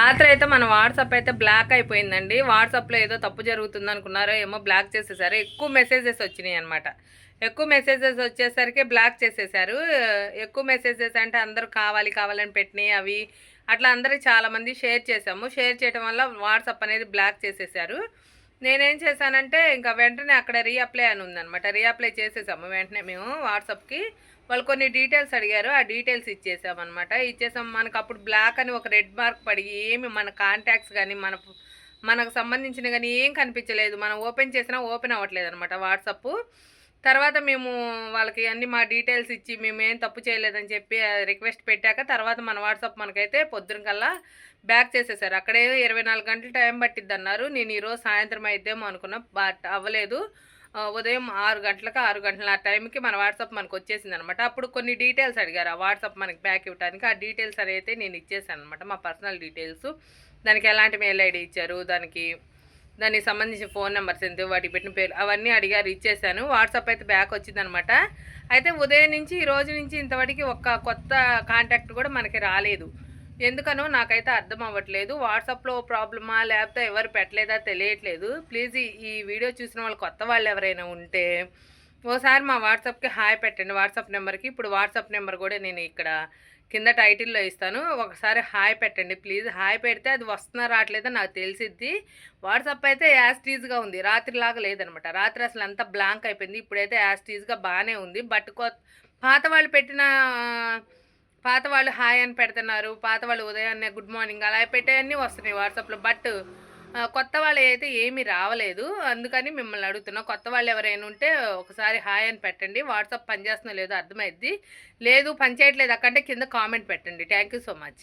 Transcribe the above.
రాత్రి అయితే మన వాట్సాప్ అయితే బ్లాక్ అయిపోయిందండి. వాట్సాప్లో ఏదో తప్పు జరుగుతుంది అనుకున్నారో ఏమో బ్లాక్ చేసేసారు. ఎక్కువ మెసేజెస్ వచ్చినాయి అనమాట ఎక్కువ మెసేజెస్ వచ్చేసరికి బ్లాక్ చేసేసారు. ఎక్కువ మెసేజెస్ అంటే అందరూ కావాలి కావాలని పెట్టినాయి అవి. అట్లా అందరూ చాలామంది షేర్ చేసాము షేర్ చేయడం వల్ల వాట్సాప్ అనేది బ్లాక్ చేసేసారు. నేనేం చేశానంటే ఇంకా వెంటనే అక్కడ రీఅప్లై అని ఉందనమాట రీఅప్లై చేసేసాము. వెంటనే మేము వాట్సాప్కి వాళ్ళు కొన్ని డీటెయిల్స్ అడిగారు. ఆ డీటెయిల్స్ ఇచ్చేసామన్నమాట. ఇచ్చేసాం. మనకు అప్పుడు బ్లాక్ అని ఒక రెడ్ మార్క్ పడి ఏమి మన కాంటాక్ట్స్ కానీ మన మనకు సంబంధించిన కానీ ఏం కనిపించలేదు. మనం ఓపెన్ చేసినా ఓపెన్ అవ్వట్లేదు అనమాట వాట్సప్ తర్వాత మేము వాళ్ళకి అన్ని మా డీటెయిల్స్ ఇచ్చి మేము ఏం తప్పు చేయలేదని చెప్పి రిక్వెస్ట్ పెట్టాక తర్వాత మన వాట్సాప్ మనకైతే పొద్దున కల్లా బ్యాక్ చేసేసారు. అక్కడే ఇరవై నాలుగు గంటలు టైం పట్టిద్ది అన్నారు. నేను ఈరోజు సాయంత్రం అయిద్దేమో అనుకున్నా బట్ అవ్వలేదు. ఉదయం ఆరు గంటలకు ఆరు గంటల ఆ టైంకి మన వాట్సాప్ మనకు వచ్చేసింది అనమాట అప్పుడు కొన్ని డీటెయిల్స్ అడిగారు. ఆ వాట్సాప్ మనకి బ్యాక్ ఇవ్వడానికి ఆ డీటెయిల్స్ అయితే నేను ఇచ్చేసాను అనమాట మా పర్సనల్ డీటెయిల్స్. దానికి ఎలాంటి మెయిల్ ఐడి ఇచ్చారు దానికి దానికి సంబంధించిన ఫోన్ నెంబర్స్ ఎంత వాటికి పెట్టిన పేరు అవన్నీ అడిగారు ఇచ్చేసాను. వాట్సాప్ అయితే బ్యాక్ వచ్చిందనమాట. అయితే ఉదయం నుంచి ఈ రోజు నుంచి ఇంతవరకు ఒక్క కొత్త కాంటాక్ట్ కూడా మనకి రాలేదు. ఎందుకనో నాకైతే అర్థం అవ్వట్లేదు. వాట్సాప్లో ప్రాబ్లమా లేకపోతే ఎవరు పెట్టలేదా తెలియట్లేదు. ప్లీజ్ ఈ- ఈ వీడియో చూసిన వాళ్ళు కొత్త వాళ్ళు ఎవరైనా ఉంటే ఓసారి మా వాట్సాప్కి హాయ్ పెట్టండి. వాట్సాప్ నెంబర్కి ఇప్పుడు వాట్సాప్ నెంబర్ కూడా నేను ఇక్కడ కింద టైటిల్లో ఇస్తాను. ఒకసారి హాయ్ పెట్టండి ప్లీజ్ హాయ్ పెడితే అది వస్తున్నా రావట్లేదో నాకు తెలిసిద్ది. వాట్సాప్ అయితే యాస్టీజ్గా ఉంది. రాత్రిలాగా లేదనమాట. రాత్రి అసలు అంతా బ్లాంక్ అయిపోయింది. ఇప్పుడైతే యాస్టీజ్గా బాగానే ఉంది. బట్ కొ పాత వాళ్ళు పెట్టిన పాత వాళ్ళు హాయ్ అని పెడుతున్నారు. పాత వాళ్ళు ఉదయాన్నే గుడ్ మార్నింగ్ అలా పెట్టేవన్నీ వస్తున్నాయి వాట్సాప్లో. బట్ కొత్త వాళ్ళు అయితే ఏమీ రావలేదు. అందుకని మిమ్మల్ని అడుగుతున్నా. కొత్త వాళ్ళు ఎవరైనా ఉంటే ఒకసారి హాయ్ అని పెట్టండి. వాట్సాప్ పనిచేస్తుందో లేదో అర్థమైద్ది. లేదు పనిచేయట్లేదు అక్కంటే కింద కామెంట్ పెట్టండి. Thank you so much